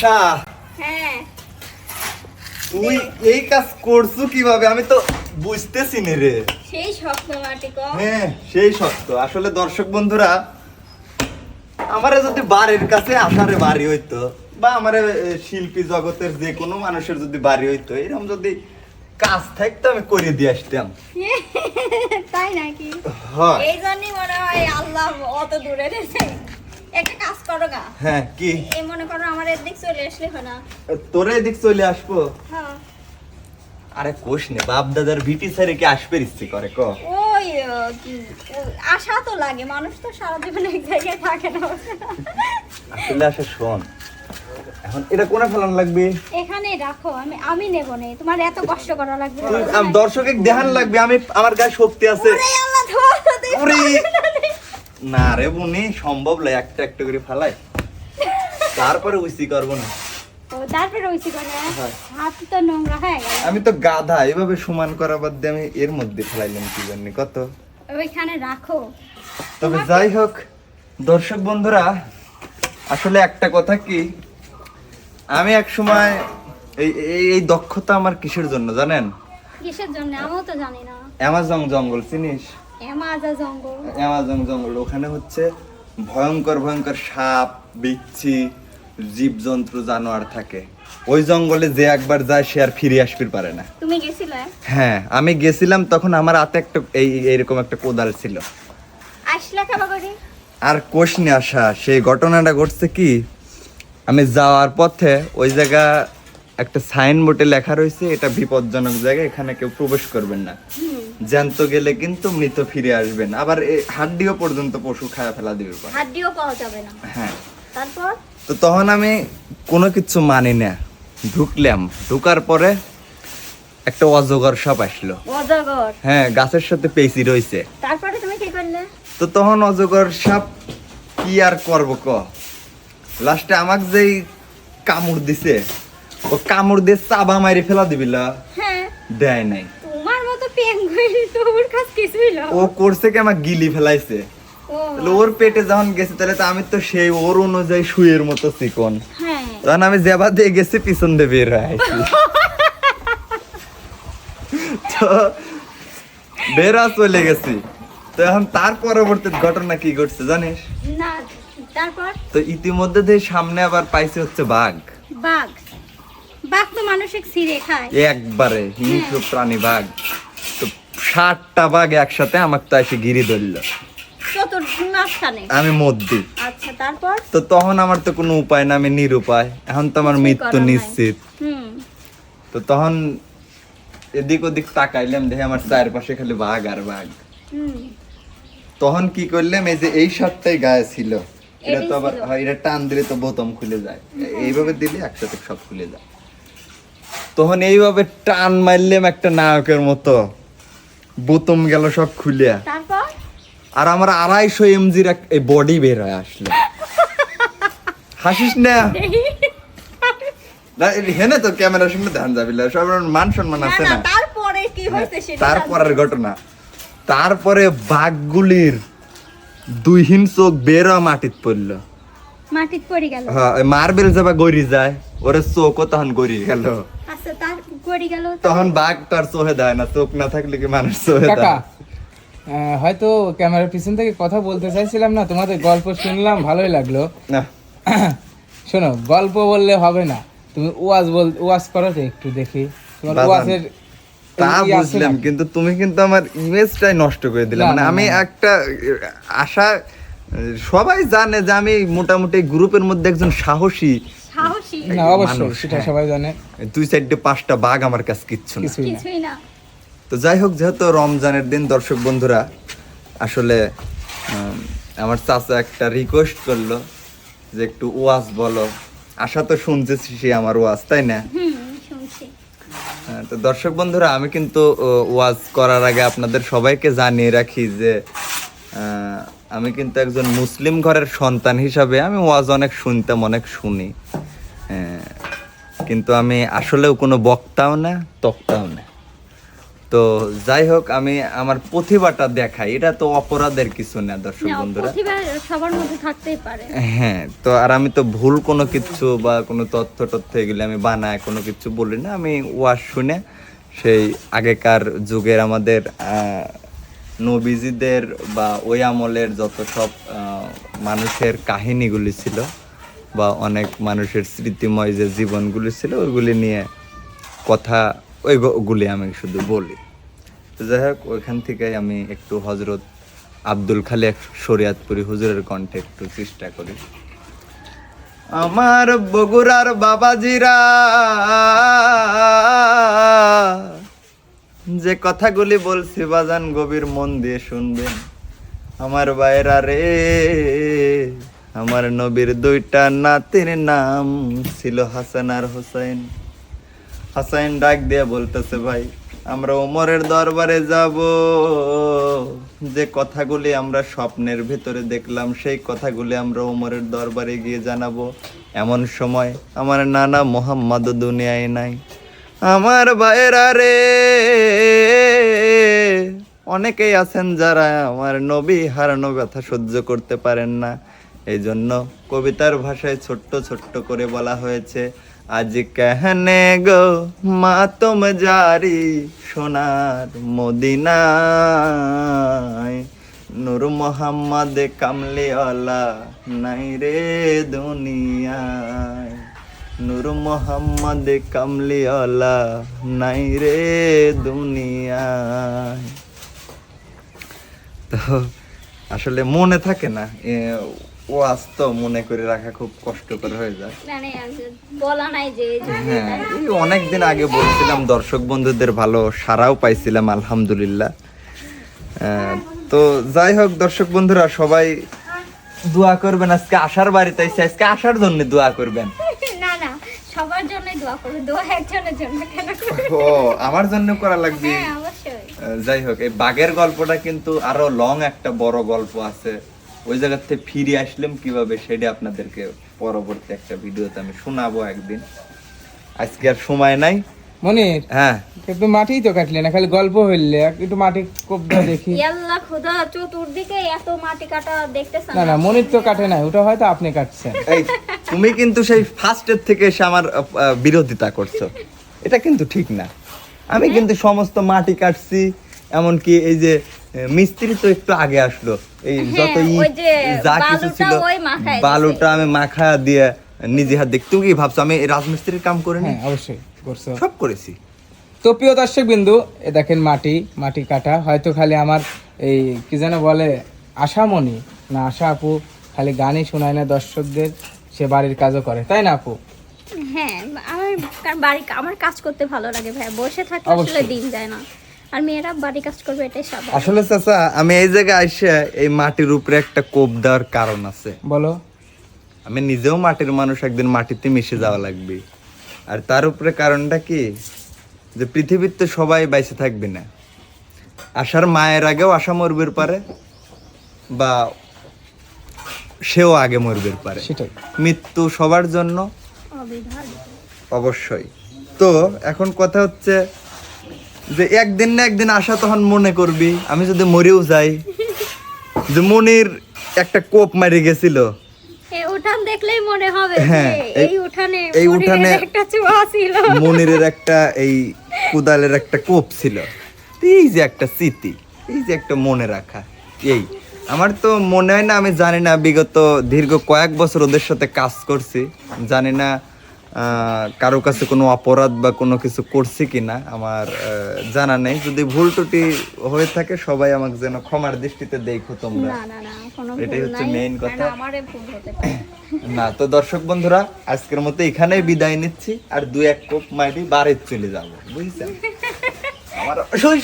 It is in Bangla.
আচ্ছা। হ্যাঁ। তুই এই কাজ করছ কীভাবে? আমি তো বুঝতেছি নি রে। সেই হ্যাঁ সেই আসলে দর্শক বন্ধুরা আমারে যদি বাড়ির কাছে আসারে বাড়ি হইতো বা আমার শিল্পী জগতের যে কোনো মানুষের যদি বাড়ি হইতো এরকম যদি কাজ থাকতো আমি করে দিয়ে আসতাম। তাই নাকি? হয়। এই জন্যই মনে হয় আল্লাহ অত দূরে রেখেছে একটা কাজ করো গা। হ্যাঁ কি? এই মনে করো আমার এদিক চলে আসলে হয় না। তোরে এদিক চলে আসব? হ্যাঁ। আরে কোষ নে বাপ দাদার ভিটি সাইরে কি আসবে ইচ্ছে করে ক? ওই কি, আশা তো লাগে মানুষ তো সারা জীবন এক জায়গায় থাকে না। আসলে আসে শোন এখন এটা কোনে ফেলান লাগবে? এখানে রাখো আমি আমি নেব না তোমার এত কষ্ট করা লাগবে। না। তুই দর্শকে দেখান লাগবে আমি আমার গায়ে শক্তি আছে। ওরে আল্লাহ, না রে বুনি সম্ভব লয় একটা একটা করে ফেলাই। তারপরে উইসি করব না। তারপরে হ্যাঁ। হাত তো নোংরা হয়ে গেল আমি তো গাধা এভাবে সমান করা বাদ দিয়ে আমি এর মধ্যে ফেলাইলাম কি জন্য কত? ওইখানে রাখো। তবে যাই হোক দর্শক বন্ধুরা আসলে একটা কথা কি আমি এক সময় এই এই- দক্ষতা আমার কিসের জন্য জানেন? কিসের জন্য? আমিও তো জানি না। অ্যামাজন জঙ্গল চিনিস? অ্যামাজন জঙ্গল। ওখানে হচ্ছে ভয়ঙ্কর ভয়ঙ্কর সাপ বিচ্ছি জীবজন্তু জানোয়ার থাকে। ওই জঙ্গলে যে একবার যায় সে আর ফিরে আসতে পারে না। তুমি গেছিলে? হ্যাঁ আমি গেছিলাম তখন আমার হাতে একটা এই এরকম একটা কোদাল ছিল। আসলে আর কোশনে আসা সেই ঘটনাটা ঘটছে কি আমি যাওয়ার পথে ওই জায়গা একটা সাইনবোর্ডে লেখা রয়েছে এটা বিপজ্জনক জায়গা এখানে কেউ প্রবেশ করবেন না। জ্যান্ত গেলে কিন্তু মৃত ফিরে আসবেন আবার হাড্ডিও পর্যন্ত পশু খায়া ফেলা দিবে হাড্ডিও পাওয়া যাবে না। হ্যাঁ। তারপর? তো তখন আমি কোনো কিছু মানি না। ঢুকলাম। ঢুকার পরে একটা অজগর সাপ আসলো। অজগর? হ্যাঁ গাছের সাথে পেঁচি রয়েছে। তারপরে তুমি কি করলে? তো তখন অজগর সাপ কি আর করব ক? লাস্টে আমাকে যেই কামড় দিছে ও কামড় দিয়ে চাবা মারি ফেলা দিবিলা। হ্যাঁ। দেয় নাই তোমার মতো পেঙ্গুইন তোর কাছে কিছুই না ও করছে কি আমার গিলি ফেলাইছে। তাহলে ওর পেটে যখন গেছে তাহলে তো আমি তো সেই ওর অনুযায়ী শুয়ের মতো চিকন। হ্যাঁ। তখন আমি জেবা দিয়ে গেছি পিছন দিয়ে বের হয়ে আইছি। তো বের চলে গেছি। তো এখন তার পরবর্তী ঘটনা কি ঘটছে জানিস? না তারপর? তো ইতিমধ্যে দিয়ে সামনে আবার পাইছে হচ্ছে বাঘ। বাঘ। বাঘ তো মানুষের ছিঁড়ে খায়। একবারে হিংস্র প্রাণী বাঘ। ষাটটা বাঘ একসাথে আমাকে তো এসে গিরি ধরলো। আমি মধ্যে। আচ্ছা তো তখন আমার তো কোনো উপায় না আমি নিরুপায়। এখন তো আমার মৃত্যু নিশ্চিত। তো তখন এদিক ওদিক তাকাইলাম দেখে আমার চারপাশে খালি বাঘ আর বাঘ। তখন কি করলাম এই যে এই শার্টটাই গায়ে ছিল এটা তো আবার হয় এটা টান দিলে তো বোতাম খুলে যায়। এইভাবে দিলে একসাথে সব খুলে যায়। তখন এইভাবে টান মারলাম একটা নায়কের মতো। বোতাম গেল সব খুলিয়া। আর আমার আড়াইশো এমজির এক বডি বের হয়ে আসলো। হাসিস না? হেনে তো ক্যামেরার সঙ্গে ধান যাবি সব মান সম্মান আছে না সেটা তারপরের ঘটনা। তারপরে বাঘগুলির দুইহীন চোখ বেরো মাটিত পড়ল। মাটিত পড়ে গেল। হ্যাঁ মার্বেল যাবা গড়ি যায় ওরে চোখও তখন গড়ি গেল। তার পড়ে গেল তখন বাঘ তার চোখে দেয় না চোখ না থাকলে কি মানুষ চোখে কাকা দেয় হয়তো ক্যামেরার পিছন থেকে কথা বলতে চাইছিলাম না তোমাদের গল্প শুনলাম ভালোই লাগল। না। শোনো গল্প বললে হবে না। তুমি ওয়াজ বল ওয়াজ করো তো একটু দেখি। তোমার ওয়াজের তা বুঝলাম কিন্তু তুমি কিন্তু আমার ইমেজটাই নষ্ট করে দিলে। মানে আমি একটা আশা সবাই জানে যে আমি মোটামুটি গ্রুপের মধ্যে একজন সাহসী। সাহসী। না অবশ্যই সেটা হ্যাঁ। সবাই জানে। দুই সাইডে পাঁচটা বাঘ আমার কাছে কিচ্ছু না। কিছুই না। তো যাই হোক যেহেতু রমজানের দিন দর্শক বন্ধুরা আসলে আমার চাচা একটা রিকোয়েস্ট করল যে একটু ওয়াজ বলো। আশা তো সে আমার ওয়াজ তাই না? হুম শুনছি। হ্যাঁ, তো দর্শক বন্ধুরা আমি কিন্তু ওয়াজ করার আগে আপনাদের সবাইকে জানিয়ে রাখি যে আহ, আমি কিন্তু একজন মুসলিম ঘরের সন্তান হিসাবে আমি ওয়াজ অনেক শুনতাম অনেক শুনি। কিন্তু আমি আসলেও কোনো বক্তাও না তক্তাও না। তো যাই হোক আমি আমার প্রতিভাটা দেখাই। এটা তো অপরাধের কিছু না দর্শক বন্ধুরা। সবার মধ্যে থাকতেই পারে। হ্যাঁ তো আর আমি তো ভুল কোনো কিছু বা কোনো তথ্য তথ্য এগুলি আমি বানায় কোনো কিছু বলি না। আমি ওয়াজ শুনে সেই আগেকার যুগের আমাদের নবীজিদের বা ওই আমলের যত সব মানুষের কাহিনীগুলি ছিল বা অনেক মানুষের স্মৃতিময় যে জীবনগুলি ছিল, ওইগুলি নিয়ে কথা, ওইগুলি আমি শুধু বলি। যাই হোক, ওইখান থেকে আমি একটু হজরত আব্দুল খালেক শরিয়াতপুরি হুজুরের কণ্ঠে একটু চেষ্টা করি। আমার বগুড়ার বাবাজিরা, যে কথাগুলি বলছি বাজান গভীর মন দিয়ে শুনবেন। আমার বাইরা রে আমার নবীর দুইটা নাতির নাম ছিল হাসান আর হোসেন হাসাইন ডাক দিয়ে বলতেছে, ভাই, আমরা ওমরের দরবারে যাব। যে কথাগুলি আমরা স্বপ্নের ভেতরে দেখলাম, সেই কথাগুলি আমরা ওমরের দরবারে গিয়ে জানাব। এমন সময় আমার নানা মোহাম্মদ দুনিয়ায় নাই। আমার বাইরা রে, অনেকেই আছেন যারা আমার নবী হারানো ব্যথা সহ্য করতে পারেন না। এই জন্য কবিতার ভাষায় ছোট্ট ছোট্ট করে বলা হয়েছে, আজ কেহনে গো মাতম জারি সোনার মদিনায়? নূর মোহাম্মদ কামলিওয়ালা নাই রে দুনিয়ায়। নূর মোহাম্মদ কামলিওয়ালা নাই রে দুনিয়ায়। তো আসলে মনে থাকে না এ, ও আজ তো মনে করে রাখা খুব কষ্টকর হয়ে যায়। মানে বলা নাই যে হ্যাঁ অনেকদিন আগে বলছিলাম দর্শক বন্ধুদের ভালো সারাও পাইছিলাম আলহামদুলিল্লাহ। তো যাই হোক দর্শক বন্ধুরা সবাই দোয়া করবেন আজকে আসার বাড়িতে এসে আজকে আসার জন্য দোয়া করবেন। না না সবার জন্যই দোয়া করবে দোয়া একজনের জন্য কেন ও আমার জন্য করা লাগবে। হ্যাঁ যাই হোক এই বাঘের গল্পটা কিন্তু আরও লং একটা বড় গল্প আছে। ওই জায়গা থেকে ফিরে আসলাম কীভাবে সেটা আপনাদেরকে পরবর্তী একটা ভিডিওতে আমি শোনাবো একদিন। আজকে আর সময় নাই। মনির? হ্যাঁ। একটু মাটিই তো কাটলে না খালি গল্প হইলে একটু মাটি কোপটা দেখি। আল্লাহ খোদা চতুর্দিকে এত মাটি কাটা দেখতেছেন না না মনির তো কাটে না ওটা হয়তো আপনি কাটছেন। এই তুমি কিন্তু সেই ফার্স্টের থেকে এসে আমার বিরোধিতা করছ। এটা কিন্তু ঠিক না। আমি কিন্তু সমস্ত মাটি কাটছি এমনকি এই যে মিস্ত্রি তো একটু আগে আসলো। এই যত হ্যাঁ, ওই যে কিছু ছিল বালুটা আমি মাখা দিয়ে নিজে হাত দেখ তুমি কি ভাবছ আমি রাজমিস্ত্রির কাম করে হ্যাঁ অবশ্যই করছ। সব করেছি। তো প্রিয় দর্শক বিন্দু এ দেখেন মাটি মাটি কাটা হয়তো খালি আমার এই কি যেন বলে আশামণি। না আশা আপু খালি গানই শোনায় না দর্শকদের সে বাড়ির কাজও করে তাই না আপু? হ্যাঁ আমার বাড়ি আমার কাজ করতে ভালো লাগে ভাই বসে থাকলে আসলে অবশ্যই। দিন যায় না। আর মেয়েরা বাড়ি কাজ করবে এটাই স্বাভাবিক আসলে চাচা আমি এই জায়গায় আইসে এই মাটির উপরে একটা কোপ দেওয়ার কারণ আছে। বলো। আমি নিজেও মাটির মানুষ একদিন মাটিতে মিশে যাওয়া লাগবে। আর তার উপরে কারণটা কি? যে পৃথিবীর তো সবাই বাইসে থাকবে না। আসার মায়ের আগেও আশা মরবের পারে বা সেও আগে মরবের পারে। সেটাই। মৃত্যু সবার জন্য? অবশ্যই। তো এখন কথা হচ্ছে যে একদিন না একদিন আসা তখন মনে করবি আমি যদি মরেও যাই। যে মনির একটা কোপ মারি গেছিল। উঠান দেখলেই মনে হবে হ্যাঁ, এই- এই উঠানে এই মনিরের উঠানে- একটা চুয়া ছিল। মনিরের একটা এই কুদালের একটা কোপ ছিল। এই যে একটা স্মৃতি এই যে একটা মনে রাখা। এই আমার তো মনে হয় না আমি জানি না বিগত দীর্ঘ কয়েক বছর ওদের সাথে কাজ করছি। জানি না কারও কাছে কোনো অপরাধ বা কোনো কিছু করছি কিনা আমার জানা নেই। যদি ভুল ত্রুটি হয়ে থাকে সবাই আমাকে যেন ক্ষমার দৃষ্টিতে দেখো তোমরা। না না না এটাই হচ্ছে মেইন কথা। না তো দর্শক বন্ধুরা আজকের মতো এখানেই বিদায় নিচ্ছি। আর দু এক কোপ মাইটি বারে চলে যাব বুঝছেন? আমার সই